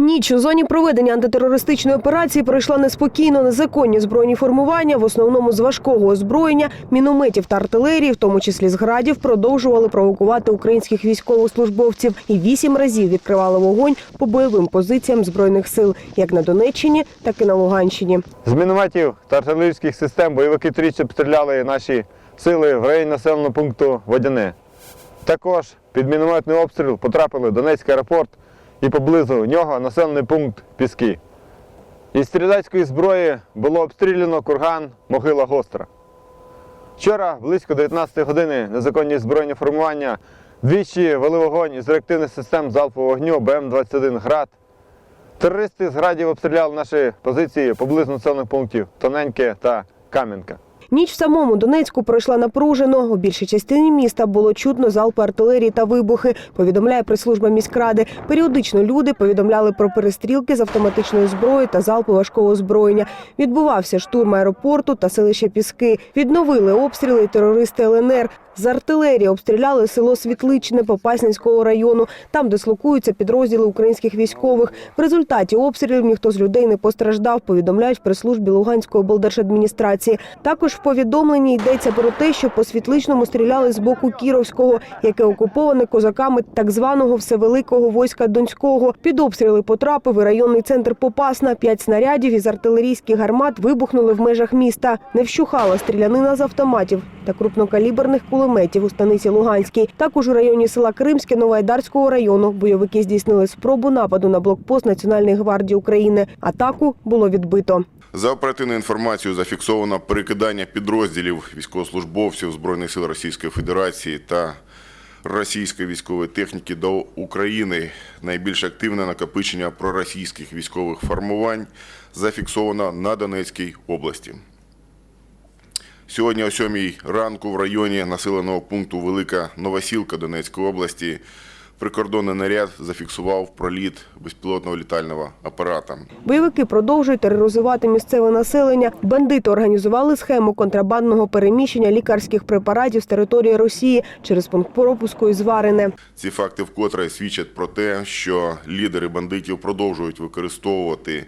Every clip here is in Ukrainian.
Ніч у зоні проведення антитерористичної операції пройшла неспокійно. Незаконні збройні формування, в основному з важкого озброєння, мінометів та артилерії, в тому числі з градів, продовжували провокувати українських військовослужбовців і вісім разів відкривали вогонь по бойовим позиціям збройних сил, як на Донеччині, так і на Луганщині. З мінометів та артилерійських систем бойовики тричі обстріляли наші сили в районі населеного пункту Водяне. Також під мінометний обстріл потрапили Донецький аеропорт і поблизу нього населений пункт Піски. Із стрілецької зброї було обстріляно курган Могила Гостра. Вчора, близько 19 години, незаконні збройні формування двічі вели вогонь із реактивних систем залпового вогню БМ-21 «Град». Терористи з градів обстріляли наші позиції поблизу населених пунктів Тоненьке та Кам'янка. Ніч в самому Донецьку пройшла напружено. У більшій частині міста було чутно залпи артилерії та вибухи. Повідомляє прес-служба міськради. Періодично люди повідомляли про перестрілки з автоматичної зброї та залпи важкого озброєння. Відбувався штурм аеропорту та селища Піски. Відновили обстріли терористи ЛНР. З артилерії обстріляли село Світличне Попасненського району. Там дислокуються підрозділи українських військових. В результаті обстрілів ніхто з людей не постраждав. Повідомляють в прес-службі Луганської облдержадміністрації. Також в повідомленні йдеться про те, що по світличному стріляли з боку Кіровського, яке окуповане козаками так званого всевеликого войска Донського. Під обстріли потрапив і районний центр Попасна. П'ять снарядів із артилерійських гармат вибухнули в межах міста. Не вщухала стрілянина з автоматів та крупнокаліберних кулеметів у станиці Луганській. Також у районі села Кримське Новоайдарського району бойовики здійснили спробу нападу на блокпост Національної гвардії України. Атаку було відбито. За оперативною інформацією зафіксовано перекидання підрозділів військовослужбовців Збройних сил Російської Федерації та російської військової техніки до України. Найбільш активне накопичення проросійських військових формувань зафіксовано на Донецькій області. Сьогодні о 7 ранку в районі населеного пункту Велика Новосілка Донецької області прикордонний наряд зафіксував проліт безпілотного літального апарата. Бойовики продовжують тероризувати місцеве населення. Бандити організували схему контрабандного переміщення лікарських препаратів з території Росії через пункт пропуску із Варине. Ці факти вкотре свідчать про те, що лідери бандитів продовжують використовувати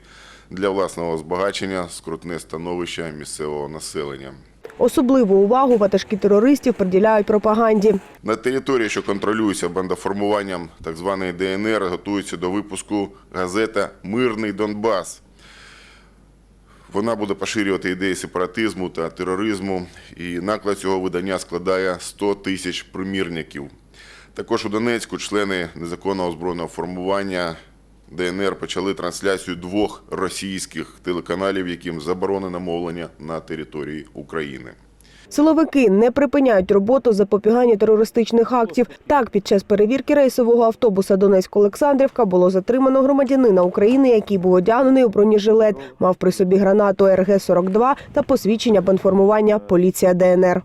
для власного збагачення скрутне становище місцевого населення. Особливу увагу ватажки терористів приділяють пропаганді. На території, що контролюється бандоформуванням так званої ДНР, готується до випуску газета Мирний Донбас. Вона буде поширювати ідеї сепаратизму та тероризму, і наклад цього видання складає 100 тисяч примірників. Також у Донецьку члени незаконного збройного формування ДНР почали трансляцію двох російських телеканалів, яким заборонено мовлення на території України. Силовики не припиняють роботу запобігання терористичних актів. Так, під час перевірки рейсового автобуса Донецьк-Олександрівка було затримано громадянина України, який був одягнений у бронежилет, мав при собі гранату РГ-42 та посвідчення бандформування поліція ДНР.